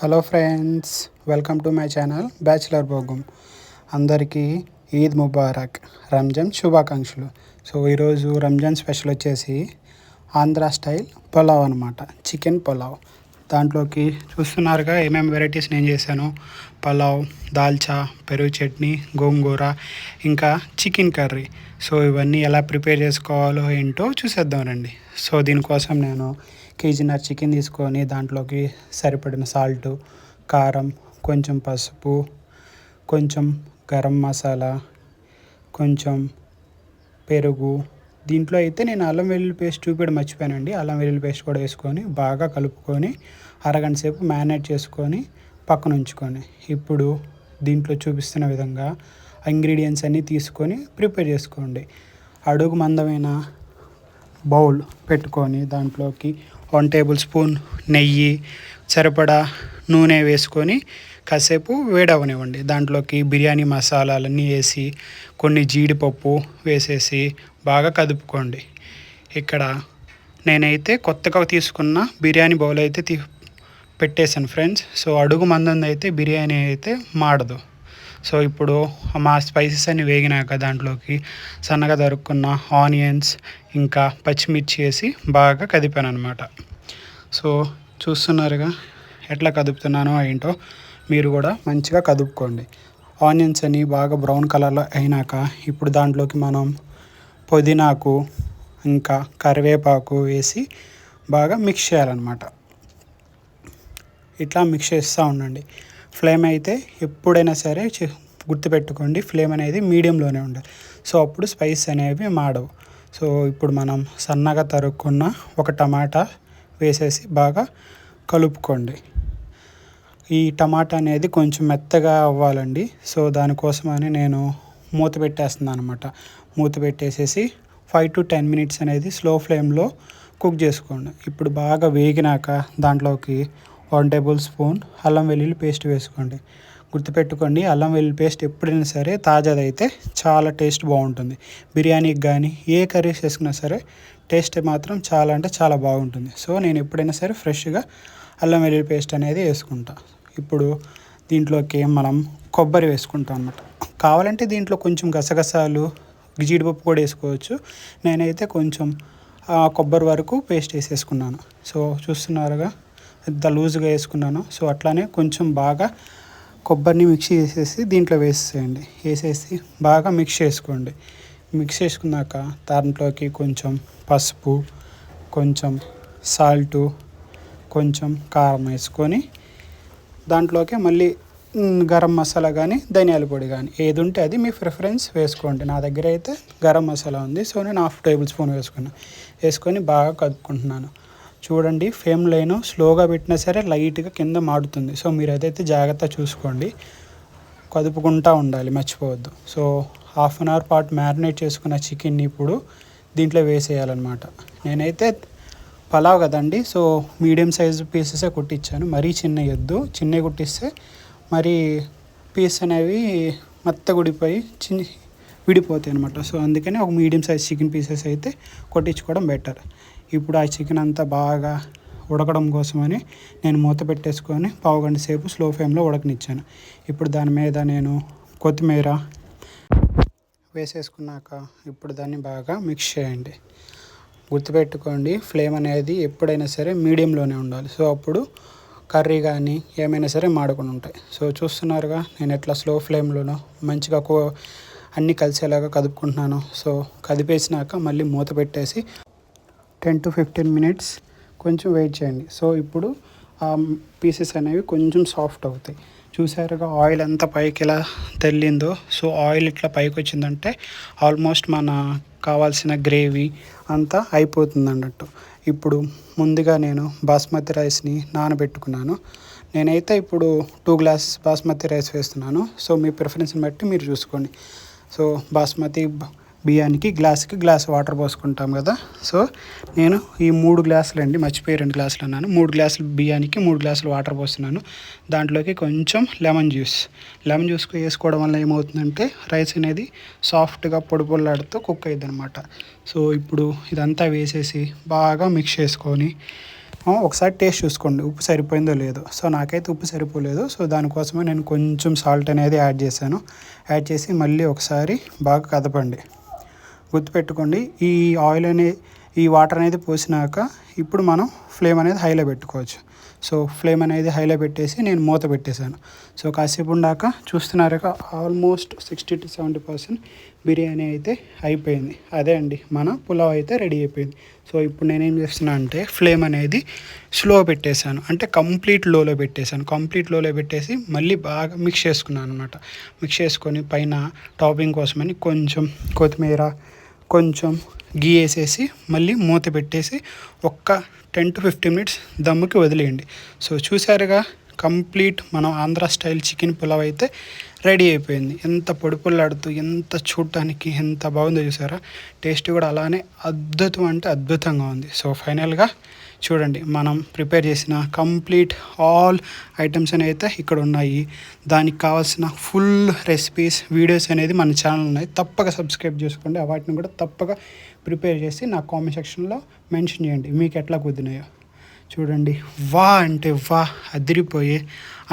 Hello friends welcome to my channel bachelor Bhogam అందరికీ ఈద్ ముబారక్ రంజాన్ శుభాకాంక్షలు. So ఈరోజు రంజాన్ స్పెషల్ వచ్చేసి ఆంధ్ర స్టైల్ పులావ్ అనమాట చికెన్ పులావ్. దాంట్లోకి చూస్తున్నారుగా ఏమేమి వెరైటీస్ నేను చేశాను. పలావ్ దాల్చా పెరుగు చట్నీ గోంగూర ఇంకా చికెన్ కర్రీ. సో ఇవన్నీ ఎలా ప్రిపేర్ చేసుకోవాలో ఏంటో చూసేద్దాం రండి. సో దీనికోసం నేను కేజీన్నర చికెన్ తీసుకొని దాంట్లోకి సరిపడిన సాల్ట్ కారం కొంచెం పసుపు కొంచెం గరం మసాలా కొంచెం పెరుగు. దీంట్లో అయితే నేను అల్లం వెల్లుల్లి పేస్ట్ చూపెడు మర్చిపోయానండి. అల్లం వెల్లుల్లి పేస్ట్ కూడా వేసుకొని బాగా కలుపుకొని అరగంట సేపు మ్యారినేట్ చేసుకొని పక్కన ఉంచుకొని ఇప్పుడు దీంట్లో చూపిస్తున్న విధంగా ఇంగ్రీడియంట్స్ అన్నీ తీసుకొని ప్రిపేర్ చేసుకోండి. అడుగు మందమైన బౌల్ పెట్టుకొని దాంట్లోకి వన్ టేబుల్ స్పూన్ నెయ్యి సరిపడా నూనె వేసుకొని కాసేపు వేడవనివ్వండి. దాంట్లోకి బిర్యానీ మసాలాలన్నీ వేసి కొన్ని జీడిపప్పు వేసేసి బాగా కదుపుకోండి. ఇక్కడ నేనైతే కొత్తగా తీసుకున్న బిర్యానీ బౌల్ అయితే తీ పెట్టేశాను ఫ్రెండ్స్. సో అడుగు మందంది అయితే బిర్యానీ అయితే మాడదు. సో ఇప్పుడు మా స్పైసెస్ అన్ని వేగినాక దాంట్లోకి సన్నగా దొరుకున్న ఆనియన్స్ ఇంకా పచ్చిమిర్చి వేసి బాగా కదిపాను అనమాట సో చూస్తున్నారుగా ఎట్లా కదుపుతున్నానో ఏంటో మీరు కూడా మంచిగా కదుపుకోండి. ఆనియన్స్ అని బాగా బ్రౌన్ కలర్లో అయినాక ఇప్పుడు దాంట్లోకి మనం పుదీనాకు ఇంకా కరివేపాకు వేసి బాగా మిక్స్ చేయాలన్నమాట. ఇట్లా మిక్స్ చేస్తూ ఉండండి. ఫ్లేమ్ అయితే ఎప్పుడైనా సరే గుర్తుపెట్టుకోండి ఫ్లేమ్ అనేది మీడియంలోనే ఉండాలి. సో అప్పుడు స్పైస్ అనేవి మాడవు. సో ఇప్పుడు మనం సన్నగా తరుక్కున్న ఒక టమాటా వేసేసి బాగా కలుపుకోండి. ఈ టమాటా అనేది కొంచెం మెత్తగా అవ్వాలండి. సో దానికోసమని నేను మూత పెట్టేస్తున్నాను అనమాట మూత పెట్టేసేసి ఫైవ్ టు టెన్ మినిట్స్ అనేది స్లో ఫ్లేమ్లో కుక్ చేసుకోండి. ఇప్పుడు బాగా వేగినాక దాంట్లోకి వన్ టేబుల్ స్పూన్ అల్లం వెల్లుల్లి పేస్ట్ వేసుకోండి. గుర్తుపెట్టుకోండి అల్లం వెల్లుల్లి పేస్ట్ ఎప్పుడైనా సరే తాజాదైతే చాలా టేస్ట్ బాగుంటుంది. బిర్యానీకి కానీ ఏ కర్రీస్ వేసుకున్నా సరే టేస్ట్ మాత్రం చాలా అంటే చాలా బాగుంటుంది. సో నేను ఎప్పుడైనా సరే ఫ్రెష్గా అల్లం వెల్లుల్లి పేస్ట్ అనేది వేసుకుంటా. ఇప్పుడు దీంట్లోకి మనం కొబ్బరి వేసుకుంటాం అన్నమాట. కావాలంటే దీంట్లో కొంచెం గసగసాలు జీడిపప్పు కూడా వేసుకోవచ్చు. నేనైతే కొంచెం కొబ్బరి వరకు పేస్ట్ వేసేసుకున్నాను. సో చూస్తున్నారుగా? ఎంత లూజ్గా వేసుకున్నాను. సో అట్లానే కొంచెం బాగా కొబ్బరిని మిక్స్ చేసేసి దీంట్లో వేసేయండి వేసేసి బాగా మిక్స్ చేసుకోండి. మిక్స్ చేసుకున్నాక దాంట్లోకి కొంచెం పసుపు కొంచెం సాల్టు కొంచెం కారం వేసుకొని దాంట్లోకి మళ్ళీ గరం మసాలా కానీ ధనియాల పొడి కానీ ఏది ఉంటే అది మీ ప్రిఫరెన్స్ వేసుకోండి. నా దగ్గర అయితే గరం మసాలా ఉంది. సో నేను హాఫ్ టేబుల్ స్పూన్ వేసుకున్నాను వేసుకొని బాగా కలుపుకుంటున్నాను. చూడండి ఫేమ్ లైన్ స్లోగా పెట్టినా సరే లైట్గా కింద మాడుతుంది సో మీరు అదైతే జాగ్రత్త చూసుకోండి. కదుపుకుంటూ ఉండాలి మర్చిపోవద్దు. సో హాఫ్ అన్ అవర్ పాటు మ్యారినేట్ చేసుకున్న చికెన్ని ఇప్పుడు దీంట్లో వేసేయాలన్నమాట. నేనైతే పలావ్ కదండి సో మీడియం సైజు పీసెసే కుట్టించాను మరీ చిన్న ఎద్దు చిన్నవి కుట్టిస్తే మరి పీస్ అనేవి మెత్తగుడిపోయి చిన్న విడిపోతాయి అనమాట సో అందుకని ఒక మీడియం సైజ్ చికెన్ పీసెస్ అయితే కొట్టించుకోవడం బెటర్. ఇప్పుడు ఆ చికెన్ అంతా బాగా ఉడకడం కోసమని నేను మూత పెట్టేసుకొని పావుగంట సేపు స్లో ఫ్లేమ్లో ఉడకనిచ్చాను. ఇప్పుడు దాని మీద నేను కొత్తిమీర వేసేసుకున్నాక ఇప్పుడు దాన్ని బాగా మిక్స్ చేయండి. గుర్తుపెట్టుకోండి ఫ్లేమ్ అనేది ఎప్పుడైనా సరే మీడియంలోనే ఉండాలి. సో అప్పుడు కర్రీ కానీ ఏమైనా సరే మాడకుండా ఉంటాయి. సో చూస్తున్నారుగా నేను ఎట్లా స్లో ఫ్లేమ్లోనో మంచిగా కో అన్నీ కలిసేలాగా కదుపుకుంటున్నాను. సో కదిపేసినాక మళ్ళీ మూత పెట్టేసి టెన్ టు ఫిఫ్టీన్ మినిట్స్ కొంచెం వెయిట్ చేయండి. సో ఇప్పుడు ఆ పీసెస్ అనేవి కొంచెం సాఫ్ట్ అవుతాయి. చూసారుగా ఆయిల్ ఎంత పైకి ఎలా తెల్లిందో? సో ఆయిల్ ఇట్లా పైకి వచ్చిందంటే ఆల్మోస్ట్ మన కావాల్సిన గ్రేవీ అంతా అయిపోతుంది అన్నట్టు ఇప్పుడు ముందుగా నేను బాస్మతి రైస్ని నానబెట్టుకున్నాను. నేనైతే ఇప్పుడు టూ గ్లాసెస్ బాస్మతి రైస్ వేస్తున్నాను. సో మీ ప్రిఫరెన్స్ని బట్టి మీరు చూసుకోండి. సో బాస్మతి బియ్యానికి గ్లాస్కి గ్లాస్ వాటర్ పోసుకుంటాం కదా. సో నేను ఈ మూడు గ్లాసులు అండి మర్చిపోయి రెండు గ్లాసులు అన్నాను. మూడు గ్లాసులు బియ్యానికి మూడు గ్లాసులు వాటర్ పోస్తున్నాను. దాంట్లోకి కొంచెం లెమన్ జ్యూస్. లెమన్ జ్యూస్ వేసుకోవడం వల్ల ఏమవుతుందంటే రైస్ అనేది సాఫ్ట్గా పొడి పొల్లాడుతూ కుక్ అయ్యింది అనమాట సో ఇప్పుడు ఇదంతా వేసేసి బాగా మిక్స్ చేసుకొని ఒకసారి టేస్ట్ చూసుకోండి ఉప్పు సరిపోయిందో లేదో. సో నాకైతే ఉప్పు సరిపోలేదు. సో దానికోసమే నేను కొంచెం సాల్ట్ అనేది యాడ్ చేశాను. యాడ్ చేసి మళ్ళీ ఒకసారి బాగా కదపండి. గుర్తుపెట్టుకోండి ఈ ఆయిల్ అనే ఈ వాటర్ అనేది పోసినాక ఇప్పుడు మనం ఫ్లేమ్ అనేది హైలో పెట్టుకోవచ్చు. సో ఫ్లేమ్ అనేది హైలో పెట్టేసి నేను మూత పెట్టేశాను. సో కాసేపు ఉండాక చూస్తున్నారుగా almost sixty to seventy percent biryani అయితే అయిపోయింది. అదే అండి మన పులావ్ అయితే రెడీ అయిపోయింది. సో ఇప్పుడు నేనేం చేస్తున్నా అంటే ఫ్లేమ్ అనేది స్లో పెట్టేశాను. అంటే కంప్లీట్ లోలో పెట్టేశాను. కంప్లీట్ లోలో పెట్టేసి మళ్ళీ బాగా మిక్స్ చేసుకున్నాను అనమాట మిక్స్ చేసుకొని పైన టాపింగ్ కోసమని కొంచెం కొత్తిమీర కొంచెం గీ వేసేసి మళ్ళీ మూత పెట్టేసి ఒక్క టెన్ టు ఫిఫ్టీన్ మినిట్స్ దమ్ముకి వదిలేయండి. సో చూసారుగా కంప్లీట్ మనం ఆంధ్ర స్టైల్ చికెన్ పులావ్ అయితే రెడీ అయిపోయింది. ఎంత పొడుపుల్లాడుతూ ఎంత చూడటానికి ఎంత బాగుందో చూసారా టేస్ట్ కూడా అలానే అద్భుతం అంటే అద్భుతంగా ఉంది. సో ఫైనల్గా చూడండి మనం ప్రిపేర్ చేసిన కంప్లీట్ ఆల్ ఐటమ్స్ అనేవి అయితే ఇక్కడ ఉన్నాయి. దానికి కావాల్సిన ఫుల్ రెసిపీస్ వీడియోస్ అనేది మన ఛానల్ ఉన్నాయి. తప్పక సబ్స్క్రైబ్ చేసుకోండి. వాటిని కూడా తప్పక ప్రిపేర్ చేసి నా కామెంట్ సెక్షన్లో మెన్షన్ చేయండి. మీకు ఎట్లా కుదినాయో చూడండి వా అంటే వా అదిరిపోయే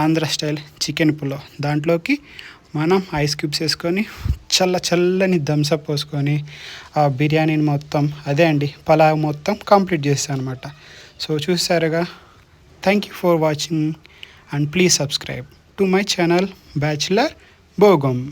ఆంధ్ర స్టైల్ చికెన్ పులావ్. దాంట్లోకి మనం ఐస్ క్యూబ్స్ వేసుకొని చల్ల చల్లని థమ్సప్ పోసుకొని ఆ బిర్యానీని మొత్తం అదే అండి పలావ్ మొత్తం కంప్లీట్ చేస్తాను అనమాట సో చూసారుగా thank you for watching and please subscribe to my channel bachelor Bhogam